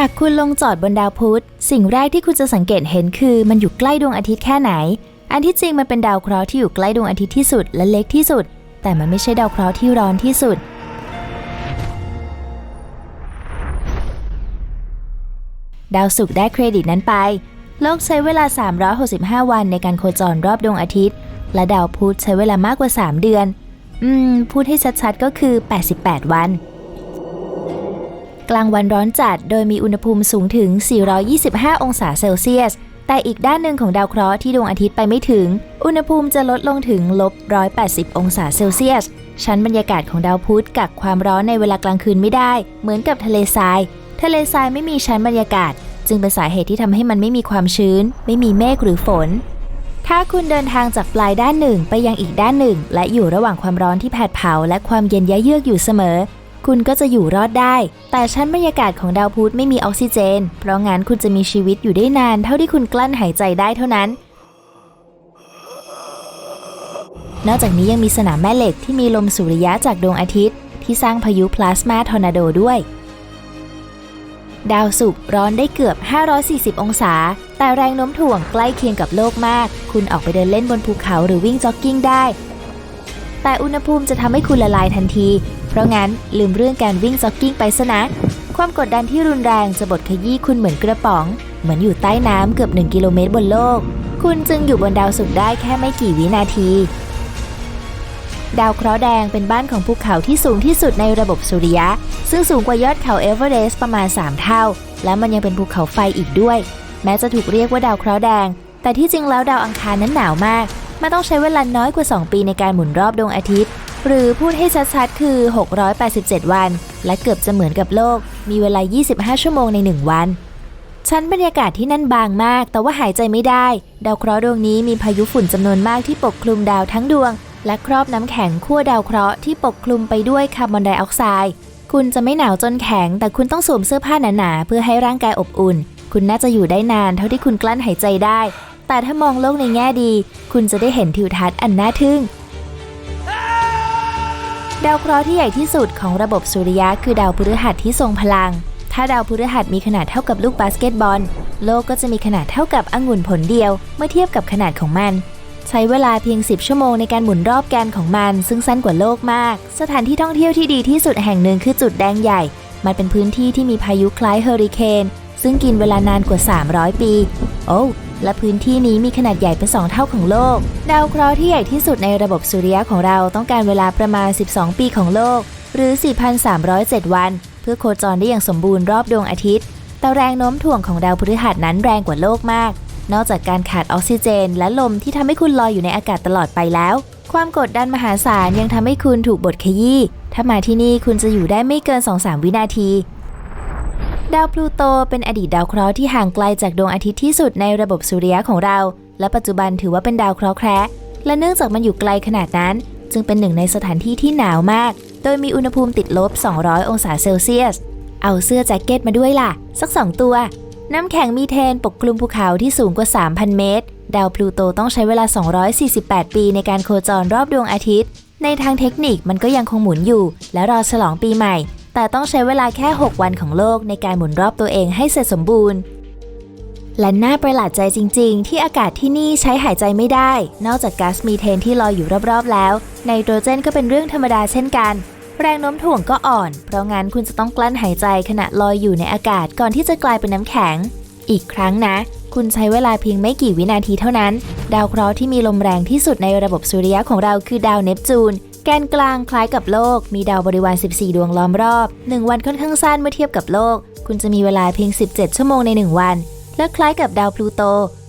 หากคุณลงจอดบนดาวพุธ สิ่งแรกที่คุณจะสังเกตเห็นคือ มันอยู่ใกล้ดวงอาทิตย์แค่ไหน อันที่จริงมันเป็นดาวเคราะห์ที่อยู่ใกล้ดวงอาทิตย์ที่สุดและเล็กที่สุด แต่มันไม่ใช่ดาวเคราะห์ที่ร้อนที่สุด ดาวศุกร์ได้เครดิตนั้นไป โลกใช้เวลา 365 วันในการโคจรรอบดวงอาทิตย์ และดาวพุธใช้เวลามากกว่า 3 เดือน อืม พูดให้ชัดๆก็คือ 88 วัน กลางวันร้อนจัด โดยมีอุณหภูมิสูงถึง 425 องศาเซลเซียส แต่อีกด้านหนึ่งของดาวเคราะห์ที่ดวงอาทิตย์ไปไม่ถึง อุณหภูมิจะลดลงถึงลบ 180 องศาเซลเซียส ชั้นบรรยากาศของดาวพุธกักความร้อนในเวลากลางคืนไม่ได้ เหมือนกับทะเลทราย ทะเลทรายไม่มีชั้นบรรยากาศ จึงเป็นสาเหตุที่ทำให้มันไม่มีความชื้น ไม่มีเมฆหรือฝนถ้าคุณเดินทางจากปลายด้านหนึ่งไปยังอีกด้านหนึ่ง และอยู่ระหว่างความร้อนที่แผดเผาและความเย็นยะเยือกอยู่เสมอ คุณก็จะอยู่รอดได้ แต่ชั้นบรรยากาศของดาวพุธไม่มีออกซิเจน เพราะงั้นคุณจะมีชีวิตอยู่ได้นานเท่าที่คุณกลั้นหายใจได้เท่านั้น นอกจากนี้ยังมีสนามแม่เหล็กที่มีลมสุริยะจากดวงอาทิตย์ ที่สร้างพายุพลาสมาทอร์นาโดด้วยดาวศุกร์ร้อนได้เกือบ 540 องศา แต่แรงโน้มถ่วงใกล้เคียงกับโลกมาก คุณออกไปเดินเล่นบนภูเขาหรือวิ่งจ็อกกิ้งได้ แต่อุณหภูมิจะทำให้คุณละลายทันที ราะงั้นลืมเรื่องการวิ่งจ็อกกิ้งไปซะนะ ความกดดันที่รุนแรงจะบดขยี้คุณเหมือนกระป๋อง เหมือนอยู่ใต้น้ำเกือบ 1 กิโลเมตรบนโลก คุณจึงอยู่บนดาวศุกร์ได้แค่ไม่กี่วินาที ดาวเคราะห์แดงเป็นบ้านของภูเขาที่สูงที่สุดในระบบสุริยะ ซึ่งสูงกว่ายอดเขาเอเวอเรสต์ประมาณ 3 เท่า และมันยังเป็นภูเขาไฟอีกด้วย แม้จะถูกเรียกว่าดาวเคราะห์แดง แต่ที่จริงแล้วดาวอังคารนั้นหนาวมากมันต้องใช้เวลาน้อยกว่า 2 ปีในการหมุนรอบดวงอาทิตย์ หรือพูดให้ชัดๆ คือ 687 วัน และเกือบจะเหมือนกับโลก มีเวลา 25 ชั่วโมงใน 1 วัน ชั้นบรรยากาศที่นั่นบางมาก แต่ว่าหายใจไม่ได้ ดาวเคราะห์ดวงนี้มีพายุฝุ่นจำนวนมากที่ปกคลุมดาวทั้งดวง และครอบน้ำแข็งขั้วดาวเคราะห์ที่ปกคลุมไปด้วยคาร์บอนไดออกไซด์ คุณจะไม่หนาวจนแข็ง แต่คุณต้องสวมเสื้อผ้าหนาๆเพื่อให้ร่างกายอบอุ่น คุณน่าจะอยู่ได้นานเท่าที่คุณกลั้นหายใจได้ แต่ถ้ามองโลกในแง่ดี คุณจะได้เห็นทิวทัศน์อันน่าทึ่ง ดาวเคราะห์ที่ใหญ่ที่สุดของระบบสุริยะคือดาวพฤหัสที่ทรงพลัง ถ้าดาวพฤหัสมีขนาดเท่ากับลูกบาสเกตบอล โลกก็จะมีขนาดเท่ากับองุ่นผลเดียว เมื่อเทียบกับขนาดของมัน ใช้เวลาเพียง 10 ชั่วโมงในการหมุนรอบแกนของมัน ซึ่งสั้นกว่าโลกมาก สถานที่ท่องเที่ยวที่ดีที่สุดแห่งหนึ่งคือจุดแดงใหญ่ มันเป็นพื้นที่ที่มีพายุคล้ายเฮอริเคนซึ่งกินเวลานานกว่า 300 ปี โอ้ และพื้นที่นี้มีขนาดใหญ่เป็นสองเท่าของโลก ดาวเคราะห์ที่ใหญ่ที่สุดในระบบสุริยะของเราต้องการเวลาประมาณ 12 ปีของโลก หรือ 4,307 วัน เพื่อโคจรได้อย่างสมบูรณ์รอบดวงอาทิตย์ แต่แรงโน้มถ่วงของดาวพฤหัสนั้นแรงกว่าโลกมาก นอกจากการขาดออกซิเจน และลมที่ทำให้คุณลอยอยู่ในอากาศตลอดไปแล้ว ความกดดันมหาศาลยังทำให้คุณถูกบดขยี้ถ้ามาที่นี่คุณจะอยู่ได้ไม่เกิน 2-3 วินาที ดาวพลูโตเป็นอดีตดาวเคราะห์ที่ห่างไกลจากดวงอาทิตย์ที่สุดในระบบสุริยะของเรา และปัจจุบันถือว่าเป็นดาวเคราะห์แคระและเนื่องจากมันอยู่ไกลขนาดนั้น จึงเป็นหนึ่งในสถานที่ที่หนาวมาก โดยมีอุณหภูมิติดลบ 200 องศาเซลเซียส เอาเสื้อแจ็คเก็ตมาด้วยล่ะ สักสองตัว น้ำแข็งมีเทนปกคลุมภูเขาที่สูงกว่า 3,000 เมตร ดาวพลูโตต้องใช้เวลา 248 ปีในการโคจรรอบดวงอาทิตย์ ในทางเทคนิคมันก็ยังคงหมุนอยู่ และรอฉลองปีใหม่ แต่ต้องใช้เวลาแค่ 6 วันของโลกในการหมุนรอบตัวเองให้เสร็จสมบูรณ์ และน่าประหลาดใจจริง ๆ ที่อากาศที่นี่ใช้หายใจไม่ได้ นอกจากก๊าซมีเทนที่ลอยอยู่รอบๆแล้ว ไนโตรเจนก็เป็นเรื่องธรรมดาเช่นกัน แรงโน้มถ่วงก็อ่อน เพราะงั้นคุณจะต้องกลั้นหายใจขณะลอยอยู่ในอากาศก่อนที่จะกลายเป็นน้ำแข็ง อีกครั้งนะ คุณใช้เวลาเพียงไม่กี่วินาทีเท่านั้น ดาวเคราะห์ที่มีลมแรงที่สุดในระบบสุริยะของเราคือดาวเนปจูน แกนกลางคล้ายกับโลก มีดาวบริวาร 14 ดวงล้อมรอบ 1 วันค่อนข้างสั้นเมื่อเทียบกับโลก คุณจะมีเวลาเพียง 17 ชั่วโมงใน 1 วัน และคล้ายกับดาวพลูโต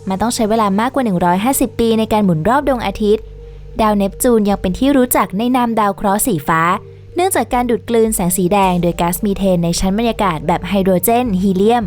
มันต้องใช้เวลามากกว่า 150 ปีในการหมุนรอบดวงอาทิตย์ ดาวเนปจูนยังเป็นที่รู้จักในนามดาวเคราะห์สีฟ้า เนื่องจากการดูดกลืนแสงสีแดง โดยก๊าซมีเทนในชั้นบรรยากาศแบบไฮโดรเจน ฮีเลียม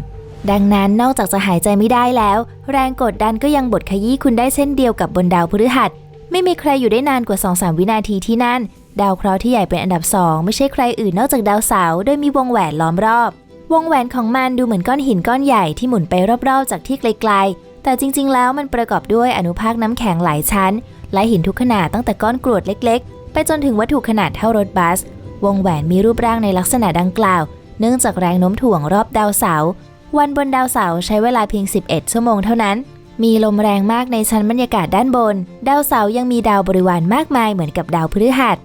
ดังนั้นนอกจากจะหายใจไม่ได้แล้ว แรงกดดันก็ยังบดขยี้คุณได้เช่นเดียวกับบนดาวพฤหัส ไม่มีใครอยู่ได้นานกว่า 2-3 วินาทีที่นั่น ดาวเคราะห์ที่ใหญ่เป็นอันดับ 2 ไม่ใช่ใครอื่นนอกจากดาวเสาร์โดยมีวงแหวนล้อมรอบ วงแหวนของมันดูเหมือนก้อนหินก้อนใหญ่ที่หมุนไปรอบๆ จากที่ไกลๆ แต่จริงๆ แล้วมันประกอบด้วยอนุภาคน้ำแข็งหลายชั้น และหินทุกขนาดตั้งแต่ก้อนกรวดเล็กๆ ไปจนถึงวัตถุขนาดเท่ารถบัส วงแหวนมีรูปร่างในลักษณะดังกล่าว เนื่องจากแรงโน้มถ่วงรอบดาวเสาร์วันบนดาวเสาร์ใช้เวลาเพียง 11 ชั่วโมงเท่านั้น มีลมแรงมากในชั้นบรรยากาศด้านบน ดาวเสาร์ยังมีดาวบริวารมากมายเหมือนกับดาวพฤหัส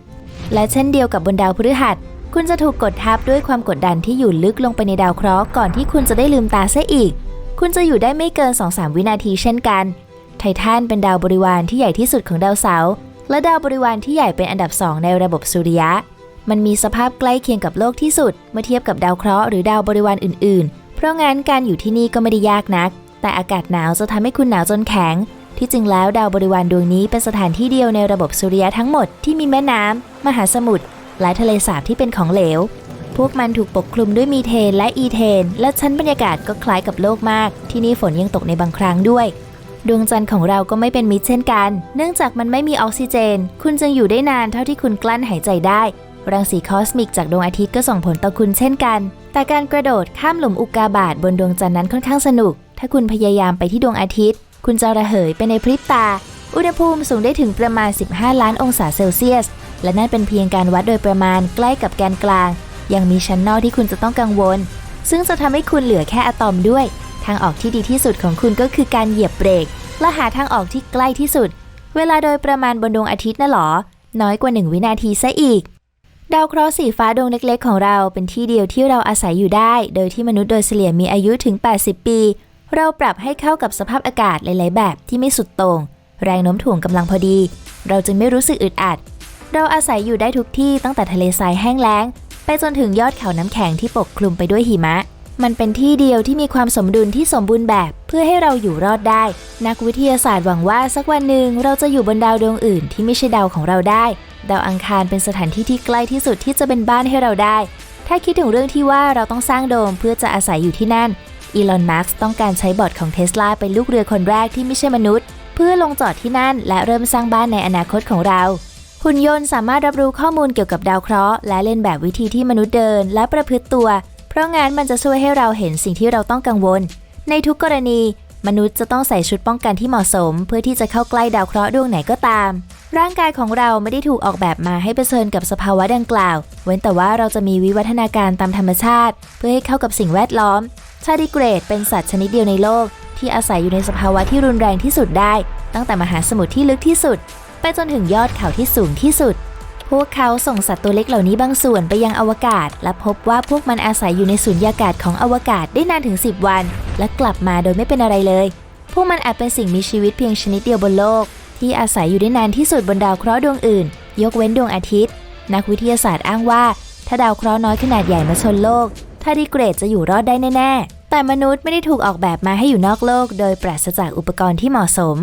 และเช่นเดียวกับบนดาวพฤหัส คุณจะถูกกดทับด้วยความกดดันที่อยู่ลึกลงไปในดาวเคราะห์ก่อนที่คุณจะได้ลืมตาเสียอีก คุณจะอยู่ได้ไม่เกิน 2-3 วินาทีเช่นกัน ไททันเป็นดาวบริวารที่ใหญ่ที่สุดของดาวเสาร์และดาวบริวารที่ใหญ่เป็นอันดับ2ในระบบสุริยะ มันมีสภาพใกล้เคียงกับโลกที่สุด เมื่อเทียบกับดาวเคราะห์หรือดาวบริวารอื่น ๆ เพราะงั้นการอยู่ที่นี่ก็ไม่ได้ยากนัก แต่อากาศหนาวจะทำให้คุณหนาวจนแข็ง ที่จริงแล้วดาวบริวารดวงนี้เป็นสถานที่เดียวในระบบสุริยะทั้งหมดที่มีแม่น้ำมหาสมุทรและทะเลสาบที่เป็นของเหลว พวกมันถูกปกคลุมด้วยมีเทนและอีเทน และชั้นบรรยากาศก็คล้ายกับโลกมาก ที่นี่ฝนยังตกในบางครั้งด้วย ดวงจันทร์ของเราก็ไม่เป็นมิตรเช่นกัน เนื่องจากมันไม่มีออกซิเจน คุณจึงอยู่ได้นานเท่าที่คุณกลั้นหายใจได้รังสีคอสมิกจากดวงอาทิตย์ก็ส่งผลต่อคุณเช่นกัน แต่การกระโดดข้ามหลุมอุกกาบาตบนดวงจันทร์นั้นค่อนข้างสนุก ถ้าคุณพยายามไปที่ดวงอาทิตย์ คุณจะระเหยไปในพริบตา อุณหภูมิสูงได้ถึงประมาณ 15 ล้านองศาเซลเซียส และนั่นเป็นเพียงการวัดโดยประมาณใกล้กับแกนกลาง ยังมีชั้นนอกที่คุณจะต้องกังวล ซึ่งจะทำให้คุณเหลือแค่อะตอมด้วย ทางออกที่ดีที่สุดของคุณก็คือการเหยียบเบรก และหาทางออกที่ใกล้ที่สุด เวลาโดยประมาณบนดวงอาทิตย์น่ะหรอ น้อยกว่า 1 วินาทีซะอีกดาวเคราะห์สีฟ้าดวงเล็กๆ ของเราเป็นที่เดียวที่เราอาศัยอยู่ได้ โดยที่มนุษย์โดยเฉลี่ยมีอายุถึง 80 ปี เราปรับให้เข้ากับสภาพอากาศหลาย ๆ แบบที่ไม่สุดโต่งแรงโน้มถ่วงกำลังพอดี เราจึงไม่รู้สึกอึดอัด เราอาศัยอยู่ได้ทุกที่ตั้งแต่ทะเลทรายแห้งแล้ง ไปจนถึงยอดเขาน้ำแข็งที่ปกคลุมไปด้วยหิมะ มันเป็นที่เดียวที่มีความสมดุลที่สมบูรณ์แบบ เพื่อให้เราอยู่รอดได้ นักวิทยาศาสตร์หวังว่าสักวันหนึ่งเราจะอยู่บนดาวดวงอื่น ที่ไม่ใช่ดาวของเราได้ ดาวอังคารเป็นสถานที่ที่ใกล้ที่สุดที่จะเป็นบ้านให้เราได้ ถ้าคิดถึงเรื่องที่ว่าเราต้องสร้างโดมเพื่อจะอาศัยอยู่ที่นั่น อีลอน มัสก์ต้องการใช้บอร์ดของเทสลาเป็นลูกเรือคนแรกที่ไม่ใช่มนุษย์ เพื่อลงจอดที่นั่นและเริ่มสร้างบ้านในอนาคตของเรา หุ่นยนต์สามารถรับรู้ข้อมูลเกี่ยวกับดาวเคราะห์และเล่นแบบวิธีที่มนุษย์เดินและประพฤติตัว เพราะงั้นมันจะช่วยให้เราเห็นสิ่งที่เราต้องกังวล ในทุกกรณี มนุษย์จะต้องใส่ชุดป้องกันที่เหมาะสม เพื่อที่จะเข้าใกล้ดาวเคราะห์ดวงไหนก็ตาม ร่างกายของเราไม่ได้ถูกออกแบบมาให้เผชิญกับสภาวะดังกล่าว เว้นแต่ว่าเราจะมีวิวัฒนาการตามธรรมชาติ เพื่อให้เข้ากับสิ่งแวดล้อม ชาดิเกรดเป็นสัตว์ชนิดเดียวในโลก ที่อาศัยอยู่ในสภาวะที่รุนแรงที่สุดได้ ตั้งแต่มหาสมุทรที่ลึกที่สุด ไปจนถึงยอดเขาที่สูงที่สุด พวกเขาส่งสัตว์ตัวเล็กเหล่านี้บางส่วนไปยังอวกาศ และพบว่าพวกมันอาศัยอยู่ในสุญญากาศของอวกาศได้นานถึง 10 วัน และกลับมาโดยไม่เป็นอะไรเลย พวกมันอาจเป็นสิ่งมีชีวิตเพียงชนิดเดียวบนโลก ที่อาศัยอยู่ได้นานที่สุดบนดาวเคราะห์ดวงอื่น ยกเว้นดวงอาทิตย์ นักวิทยาศาสตร์อ้างว่า ถ้าดาวเคราะห์น้อยขนาดใหญ่มาชนโลกทาริเกรดจะอยู่รอดได้แน่ ๆ แต่มนุษย์ไม่ได้ถูกออกแบบมาให้อยู่นอกโลก โดยปราศจากอุปกรณ์ที่เหมาะสม